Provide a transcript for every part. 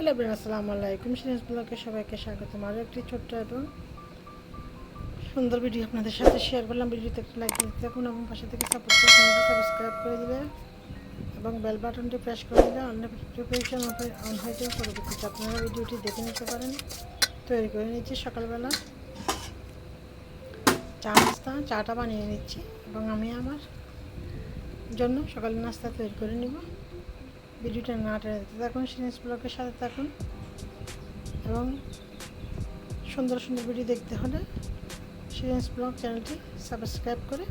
Hello brain আসসালামু আলাইকুম। Serious ব্লগে সবাইকে স্বাগতম। আরও একটি ছোট্ট এবং সুন্দর ভিডিও আপনাদের সাথে শেয়ার করলাম। ভিডিওতে একটু লাইক দিতে থাকুন এবং পাশে থেকে সাপোর্ট করে সাবস্ক্রাইব করে দিলে এবং বেল বাটনটি প্রেস করে দিলে অন্য নোটিফিকেশন অন হয়ে পরবর্তীতে আপনারা ভিডিওটি দেখে নিতে পারেন। তৈরি করে নিচ্ছি সকালবেলা। চা নাস্তা, চাটা বানিয়ে নিচ্ছি এবং আমি আমার জন্য সকালের নাস্তা তৈরি করে নিব। ভিডিওটা না টেনে থাকুন, সিরিয়াস ব্লগের সাথে থাকুন এবং সুন্দর সুন্দর ভিডিও দেখতে হলে সিরিয়াস ব্লগ চ্যানেলটি সাবস্ক্রাইব করে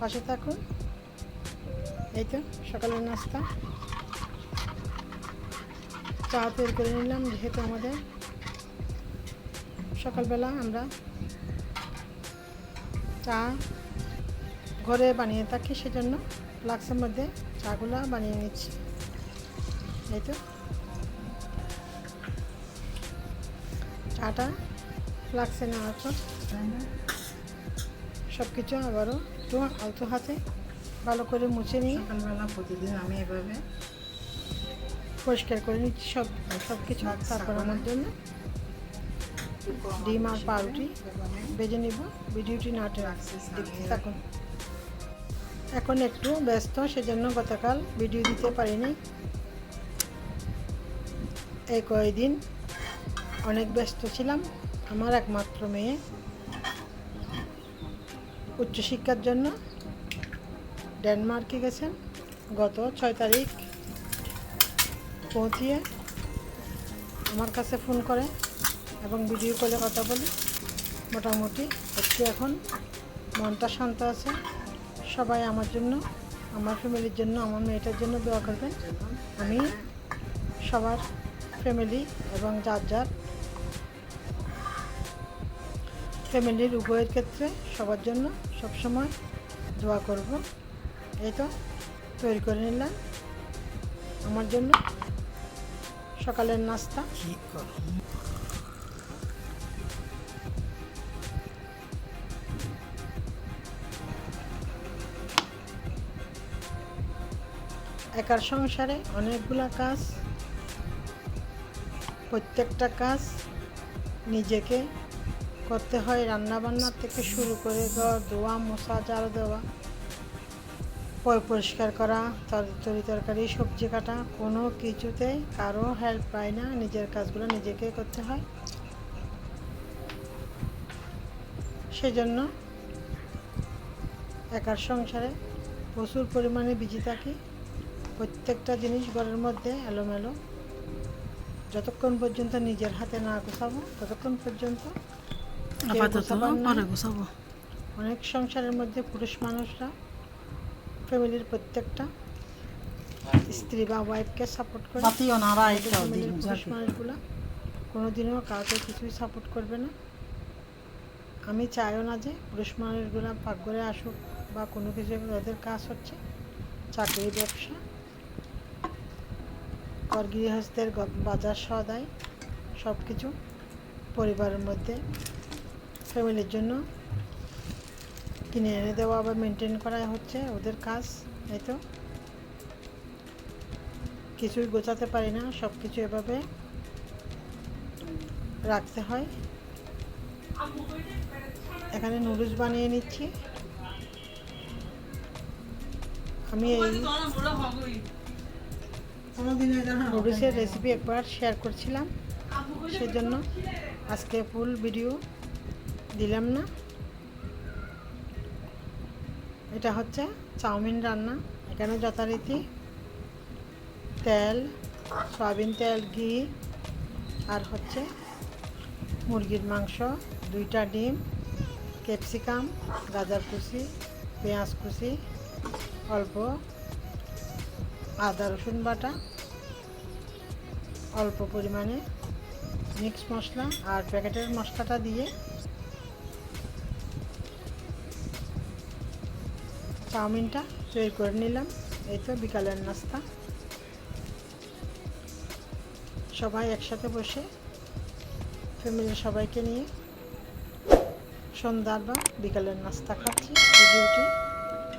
পাশে থাকুন। এই তো, সকালের নাস্তা। চা তৈরি করে নিলাম, যেহেতু আমাদের সকালবেলা আমরা চা ঘরে বানিয়ে থাকি, সেজন্য ফ্লাক্সের মধ্যে চাগুলা বানিয়ে নিচ্ছি। এই তো। চাটা ফ্লাক্সে নেওয়ার পর সব কিছু আবারও একটু আলতো হাতে ভালো করে মুছে নিয়ে সকালবেলা প্রতিদিন আমি এভাবে পরিষ্কার করে নিচ্ছি সব সব কিছু তারপর আমার জন্য। ডিম আর পাউরুটি বেজে নিব। ভিডিওটি না টেনে দেখতে থাকুন। এখন একটু ব্যস্ত, সেজন্য গতকাল ভিডিও দিতে পারিনি। এই কয়েকদিন অনেক ব্যস্ত ছিলাম। আমার একমাত্র মেয়ে উচ্চশিক্ষার জন্য ডেনমার্কে গেছেন। গত ছয় তারিখ পৌঁছিয়ে আমার কাছে ফোন করে এবং ভিডিও কলে কথা বলি। মোটামুটি একটু এখন মনটা শান্ত আছে। সবাই আমার জন্য, আমার ফ্যামিলির জন্য, আমার মেয়েটার জন্য দোয়া করবেন। আমি সবার ফ্যামিলি এবং যার যার ফ্যামিলির উভয়ের ক্ষেত্রে সবার জন্য সবসময় দোয়া করব। এই তো, তৈরি করে নিলাম। আমার জন্য সকালের নাস্তা। একার সংসারে অনেকগুলা কাজ, প্রত্যেকটা কাজ নিজেকে করতে হয় রান্না বান্না থেকে শুরু করে ঘর, ধোয়া মশা ঝাড়ু দেওয়া পরিষ্কার করা, তরি তরকারি, সবজি কাটা, কোনো কিছুতে কারও হেল্প পায় না, নিজের কাজগুলো নিজেকে করতে হয়। সেজন্য একার সংসারে প্রচুর পরিমাণে বিজি থাকি। প্রত্যেকটা জিনিস ঘরের মধ্যে এলোমেলো। যতক্ষণ পর্যন্ত নিজের হাতে না গোছাবো ততক্ষণ পর্যন্ত গোছাবো। অনেক সংসারের মধ্যে পুরুষ মানুষরা ফ্যামিলির প্রত্যেকটা স্ত্রী বা ওয়াইফকে সাপোর্ট করে ফ্যামিলির পুরুষ মানুষগুলো কোনোদিনও কাউকে কিছুই সাপোর্ট করবে না। আমি চাইও না যে পুরুষ মানুষগুলো পাকঘরে আসুক বা কোনো কিছু ওদের কাজ হচ্ছে চাকরি ব্যবসা ঘর গৃহস্থের বাজার সদাই সব কিছু পরিবারের মধ্যে ফ্যামিলির জন্য কিনে এনে দেওয়া বা মেনটেন করা হচ্ছে ওদের কাজ, এই তো। কিছুই গোছাতে পারি না সব কিছু এভাবে রাখতে হয়। এখানে নুডলস বানিয়ে নিচ্ছি। আমি এই নুডলসের রেসিপি একবার শেয়ার করছিলাম, সেজন্য আজকে ফুল ভিডিও দিলাম না। এটা হচ্ছে চাউমিন রান্না, এখানে যথারীতি তেল, সয়াবিন তেল, ঘি, আর হচ্ছে মুরগির মাংস, দুইটা ডিম, ক্যাপসিকাম, গাজর কুচি, পেঁয়াজ কুচি, অল্প আদা রসুন বাটা, অল্প পরিমাণে মিক্স মশলা আর প্যাকেটের মশলাটা দিয়ে চাউমিনটা তৈরি করে নিলাম। এই তো বিকালের নাস্তা। সবাই একসাথে বসে ফ্যামিলির সবাইকে নিয়ে সন্ধ্যার বা বিকালের নাস্তা খাচ্ছি। ভিডিওটি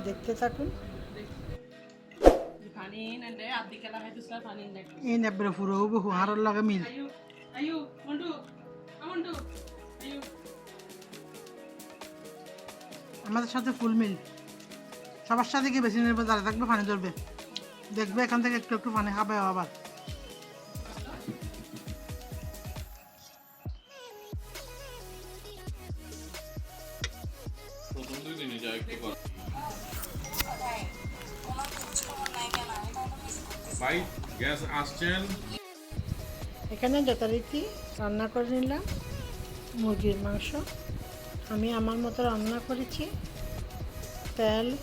দেখতে থাকুন। এই নেবরে ফুরো বহু হারর লগে মিল? আমাদের সাথে ফুল মিল সবার সাথে কি বেশি নেবে দাঁড়িয়ে থাকবে পানি ধরবে দেখবে এখান থেকে একটু একটু পানি খাবে আবার প্রথম দুই একটু গ্যাস আসছেন। এখানে যথারীতি রান্না করে নিলাম, মুরগির মাংস। আমি আমার মতো রান্না করেছি। তেল,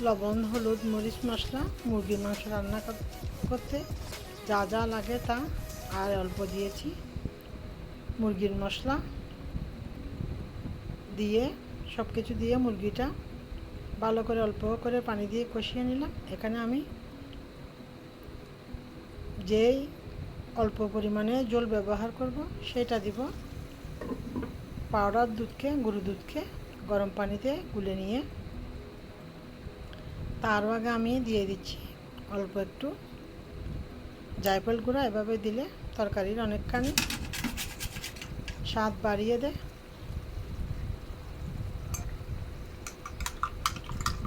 লবণ, হলুদ, মরিচ মশলা, মুরগির মাংস রান্না কর- করতে যা যা লাগে তা আর অল্প দিয়েছি। মুরগির মশলা দিয়ে সব কিছু দিয়ে মুরগিটা ভালো করে অল্প করে পানি দিয়ে কষিয়ে নিলাম। এখানে আমি যেই অল্প পরিমাণে জল ব্যবহার করব, সেটা দিব পাউডার দুধকে গরু দুধকে গরম পানিতে গুলে নিয়ে। তার আগে আমি দিয়ে দিচ্ছি অল্প একটু জায়ফল গুঁড়া, এভাবে দিলে তরকারির অনেকখানি স্বাদ বাড়িয়ে দেয়।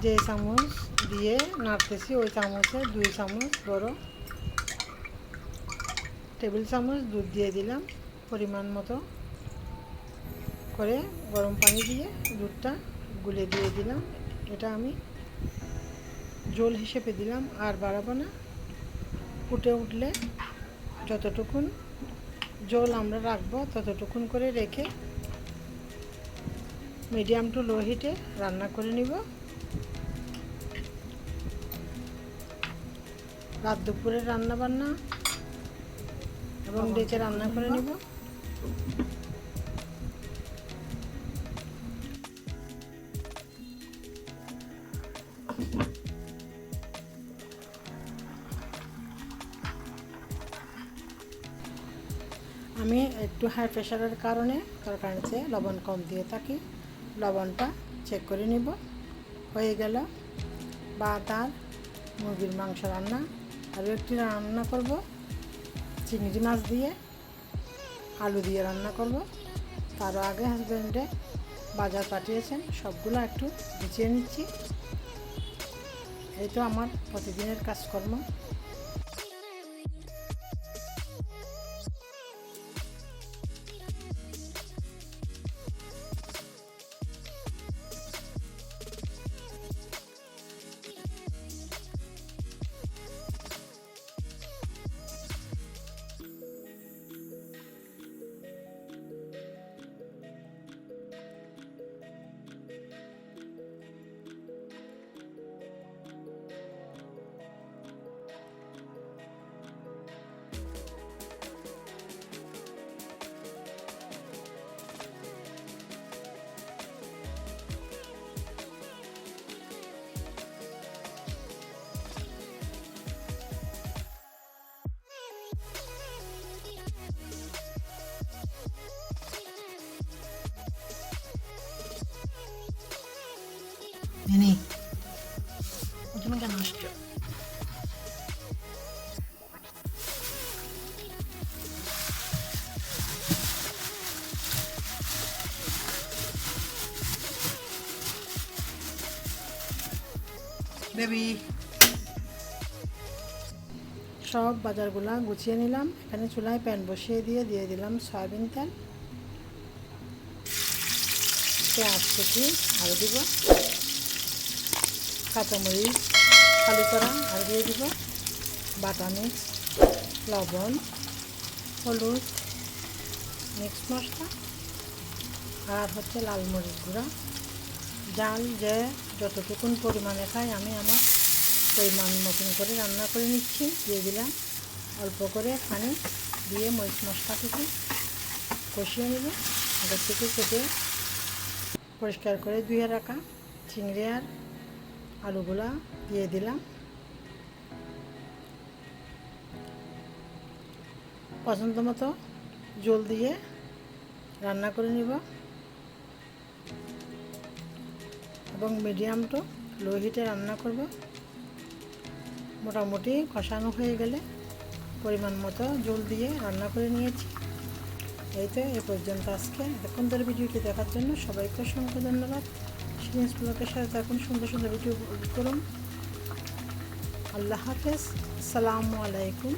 যে চামচ দিয়ে নাড়তেছি, ওই চামচে দুই চামচ বড় টেবিল চামচ দুধ দিয়ে দিলাম পরিমাণ মতো। করে গরম পানি দিয়ে দুধটা গুলে দিয়ে দিলাম। এটা আমি জল হিসেবে দিলাম। আর বাড়াবো না। ফুটে উঠলে যতটুকুন জল আমরা রাখব ততটুকুন করে রেখে মিডিয়াম টু লো হিটে রান্না করে নিব। রাত দুপুরে রান্না বান্না এবং ডেকে রান্না করে নিব। আমি একটু হাই প্রেশারের কারণে তরকারিতে লবণ কম দিয়ে থাকি। লবণটা চেক করে নিব। হয়ে গেল বা তার মুরগির মাংস রান্না। আরও একটি রান্না করব। চিংড়ি মাছ দিয়ে আলু দিয়ে রান্না করব। তার আগে হাজব্যান্ডে বাজার পাঠিয়েছেন, সবগুলো একটু গুছিয়ে নিচ্ছি। এই তো আমার প্রতিদিনের কাজকর্ম। বেবি সব বাজারগুলা গুছিয়ে নিলাম। এখানে চুলায় প্যান বসিয়ে দিয়ে দিয়ে দিলাম সয়াবিন তেল। পেঁয়াজ কুচি আরও দিব। কাঁচামরিচ খালি করা, আর দিয়ে দিব বাটা মিক্স, লবণ, হলুদ, মিক্স মশলা, আর হচ্ছে লাল মরিচ গুঁড়া। জাল যে যতটুকুন পরিমাণে খাই, আমি আমার পরিমাণ মতন করে রান্না করে নিচ্ছি, দিয়ে দিলাম। অল্প করে পানি দিয়ে মরিচ মশলাটুকু কষিয়ে নেব। আগের থেকে কেটে পরিষ্কার করে ধুয়ে রাখা চিংড়ি আর আলুগুলা দিয়ে দিলাম। পছন্দ মতো জল দিয়ে রান্না করে নিব। এবং মিডিয়াম টু লো হিটে রান্না করব। মোটামুটি কষানো হয়ে গেলে পরিমাণ মতো জল দিয়ে রান্না করে নিয়েছি। এই তো, এ পর্যন্ত আজকে। এতক্ষণ ধরে ভিডিওটি দেখার জন্য সবাইকে অসংখ্য ধন্যবাদ। সিরিয়াস ব্লগের সাথে থাকুন, সুন্দর সুন্দর ভিডিও করুন। আল্লাহ হাফেজ। আসসালামু আলাইকুম।